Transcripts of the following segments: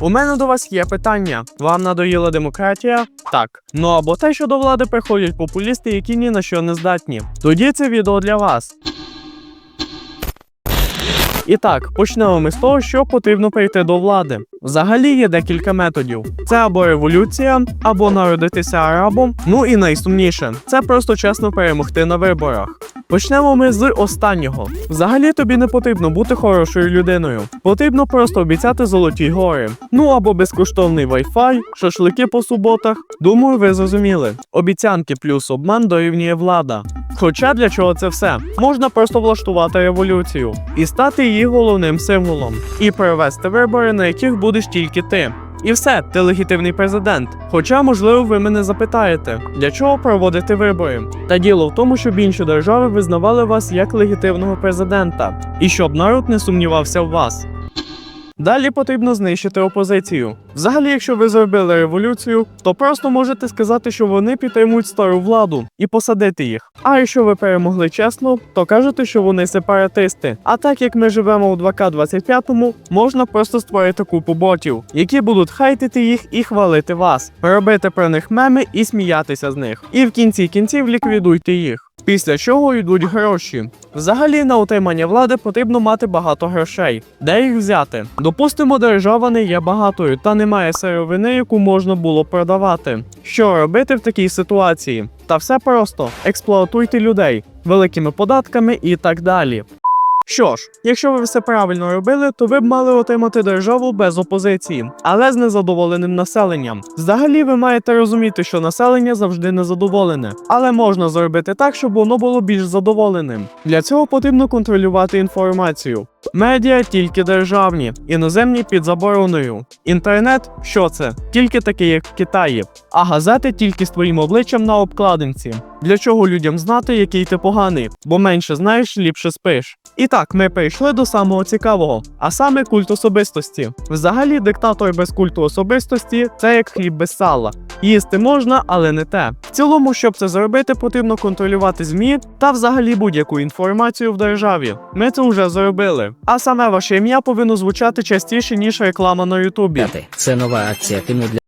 У мене до вас є питання. Вам надоїла демократія? Так. Ну або те, що до влади приходять популісти, які ні на що не здатні. Тоді це відео для вас. І так, почнемо ми з того, що потрібно прийти до влади. Взагалі є декілька методів: це або революція, або народитися арабом. Ну і найсумніше це просто чесно перемогти на виборах. Почнемо ми з останнього. Взагалі тобі не потрібно бути хорошою людиною. Потрібно просто обіцяти золоті гори. Ну або безкоштовний Wi-Fi, шашлики по суботах. Думаю, ви зрозуміли. Обіцянки плюс обман дорівнює влада. Хоча для чого це все? Можна просто влаштувати революцію і стати її головним символом, і провести вибори, на яких будеш тільки ти. І все, ти легітимний президент. Хоча, можливо, ви мене запитаєте, для чого проводити вибори? Та діло в тому, щоб інші держави визнавали вас як легітимного президента, і щоб народ не сумнівався в вас. Далі потрібно знищити опозицію. Взагалі, якщо ви зробили революцію, то просто можете сказати, що вони підтримують стару владу і посадити їх. А якщо ви перемогли чесно, то кажете, що вони сепаратисти. А так як ми живемо у 2К25, можна просто створити купу ботів, які будуть хайтити їх і хвалити вас, робити про них меми і сміятися з них. І в кінці кінців ліквідуйте їх. Після чого йдуть гроші. Взагалі на утримання влади потрібно мати багато грошей. Де їх взяти? Допустимо, держава не є багатою та немає сировини, яку можна було продавати. Що робити в такій ситуації? Та все просто експлуатуйте людей великими податками і так далі. Що ж, якщо ви все правильно робили, то ви б мали отримати державу без опозиції, але з незадоволеним населенням. Взагалі, ви маєте розуміти, що населення завжди незадоволене, але можна зробити так, щоб воно було більш задоволеним. Для цього потрібно контролювати інформацію. Медіа тільки державні, іноземні під забороною. Інтернет що це? Тільки такий, як в Китаї, а газети тільки з твоїм обличчям на обкладинці. Для чого людям знати, який ти поганий, бо менше знаєш, ліпше спиш. І так, ми прийшли до самого цікавого, а саме культ особистості. Взагалі, диктатор без культу особистості це як хліб без сала. Їсти можна, але не те. В цілому, щоб це зробити, потрібно контролювати ЗМІ та взагалі будь-яку інформацію в державі. Ми це вже зробили. А саме ваше ім'я повинно звучати частіше, ніж реклама на Ютубі. Це нова акція Тиму для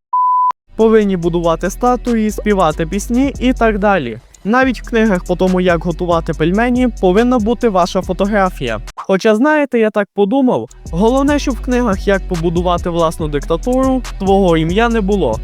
Повинні будувати статуї, співати пісні і так далі. Навіть в книгах по тому, як готувати пельмені, повинна бути ваша фотографія. Хоча, знаєте, я так подумав, головне, щоб в книгах як побудувати власну диктатуру, твого ім'я не було.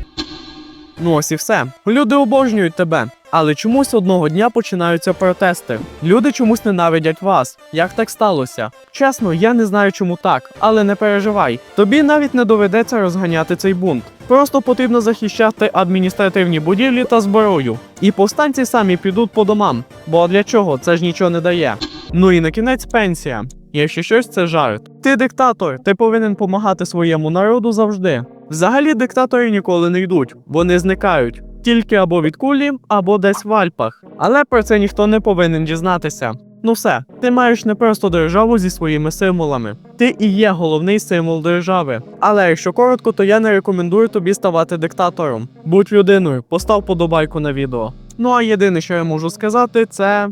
Ну ось і все. Люди обожнюють тебе. Але чомусь одного дня починаються протести. Люди чомусь ненавидять вас. Як так сталося? Чесно, я не знаю, чому так, але не переживай. Тобі навіть не доведеться розганяти цей бунт. Просто потрібно захищати адміністративні будівлі та зброю. І повстанці самі підуть по домам. Бо для чого? Це ж нічого не дає. Ну і на кінець пенсія. Якщо щось це жарт. Ти диктатор, ти повинен помагати своєму народу завжди. Взагалі диктатори ніколи не йдуть, вони зникають. Тільки або від кулі, або десь в Альпах. Але про це ніхто не повинен дізнатися. Ну все, ти маєш не просто державу зі своїми символами. Ти і є головний символ держави. Але якщо коротко, то я не рекомендую тобі ставати диктатором. Будь людиною, постав подобайку на відео. Ну а єдине, що я можу сказати, це